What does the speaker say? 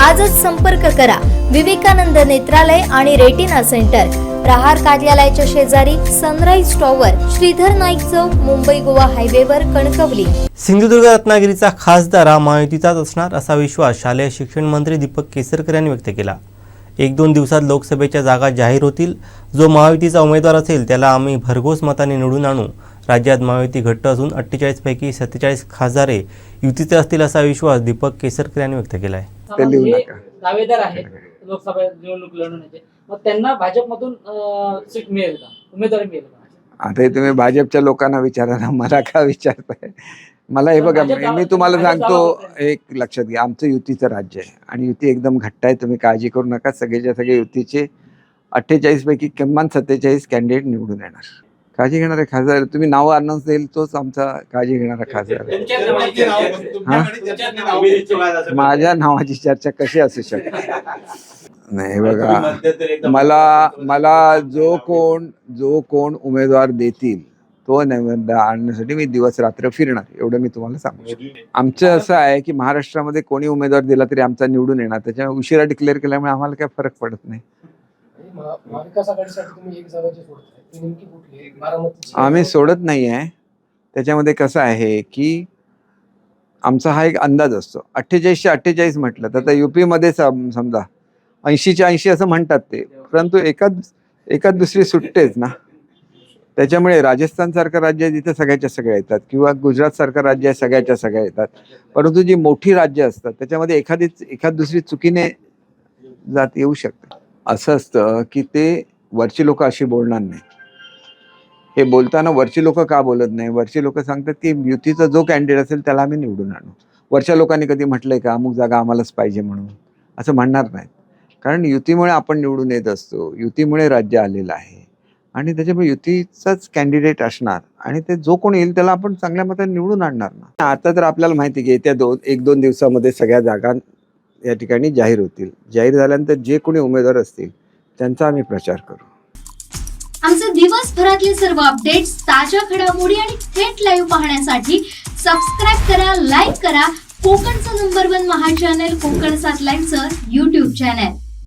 आजच संपर्क करा. विवेकानंद नेत्रालय आणि रेटिना सेंटर. प्रहार कार्यालयाच्या शेजारी सनराईज टॉवर श्रीधर नाईक चौक मुंबई गोवा हायवेवर कणकवली. सिंधुदुर्ग रत्नागिरीचा खासदार हा महायुतीचाच असणार असा विश्वास शालेय शिक्षण मंत्री दीपक केसरकर यांनी व्यक्त केला. एक दोन दिवसात लोकसभेच्या जागा जाहीर होतील. जो महायुतीचा उमेदवार असेल त्याला आम्ही भरघोस मताने निवडून आणू. राज्यात महायुती घट्ट असून अठ्ठेचाळीसपैकी सत्तेचाळीस खासदारे युतीचे असतील असा विश्वास दीपक केसरकर यांनी व्यक्त केला आहे ते लिहू नका. दावेदार आहेत लोकसभा निवडणूक लढवण्याचे मग त्यांना भाजपमधून सीट मिळेल का? उमेदवारी मिळेल का? आता हे तुम्ही भाजपच्या लोकांना विचारा ना मला का विचारताय? मला हे बघा मी तुम्हाला सांगतो एक लक्षात घ्या आमचं युतीचं राज्य आहे आणि युती एकदम घट्ट आहे तुम्ही काळजी करू नका सगळेच्या सगळे युतीचे अठ्ठेचाळीस पैकी किमान सत्तेचाळीस कॅन्डिडेट निवडून येणार. काळजी घेणारे खासदार तुम्ही नाव अनाऊन्स देईल तोच आमचा काळजी घेणारा खासदार. माझ्या नावाची चर्चा कशी असू शकते? नाही बघा मला मला जो कोण जो कोण उमेदवार देतील तो नैवेद्य आणण्यासाठी मी दिवस रात्र फिरणार एवढं मी तुम्हाला सांगू शकतो. आमचं असं आहे की महाराष्ट्रामध्ये कोणी उमेदवार दिला तरी आमचा निवडून येणार त्याच्यामुळे उशिरा डिक्लेअर केल्यामुळे आम्हाला काय फरक पडत नाही. महाविकास आघाडीसाठी तुम्ही एक सोडताय ती नेमकी कुठली बारामतीची आम्ही सोडत नाही आहे. त्याच्यामध्ये कसं आहे की आमचा हा एक अंदाज असतो. अठ्ठेचाळीसशे अठ्ठेचाळीस म्हटलं तर आता युपीमध्ये समजा ऐंशीच्या ऐंशी असं म्हणतात ते. परंतु एकाच एकाच दुसरी सुटतेच ना. त्याच्यामुळे राजस्थान सारखं राज्य आहे तिथे सगळ्याच्या सगळ्या येतात. किंवा गुजरात सारखं राज्य आहे सगळ्याच्या सगळ्या येतात. परंतु जी मोठी राज्य असतात त्याच्यामध्ये एखादीच एखाद दुसरी चुकीने जात येऊ शकते. असं असतं की ते वरची लोक अशी बोलणार नाही. हे बोलताना वरची लोक का बोलत नाही? वरची लोक सांगतात की युतीचा जो कॅन्डिडेट असेल त्याला आम्ही निवडून आणू. वरच्या लोकांनी कधी म्हटलंय का? अमुक जागा आम्हालाच पाहिजे म्हणून. असं म्हणणार नाहीत. कारण युतीमुळे आपण निवडून येत असतो. युतीमुळे राज्य आलेलं आहे. आणि त्याच्यामुळे युतीचाच कॅन्डिडेट असणार. आणि ते जो कोण येईल त्याला आपण चांगल्या मताने निवडून आणणार ना. आता तर आपल्याला माहिती आहे की येत्या दोन एक दोन दिवसामध्ये सगळ्या जागा या ठिकाणी जाहीर होतील. जाहीर झाल्यानंतर जे कोणी उमेदवार असतील त्यांचा आम्ही प्रचार करू. आमचे दिवसभरातले सर्व अपडेट्स ताज्या घडामोडी आणि थेट लाईव्ह पाहण्यासाठी सबस्क्राईब करा लाईक करा. कोकणचं नंबर वन महा चॅनल कोकण सात लाईव्हचं युट्यूब चॅनल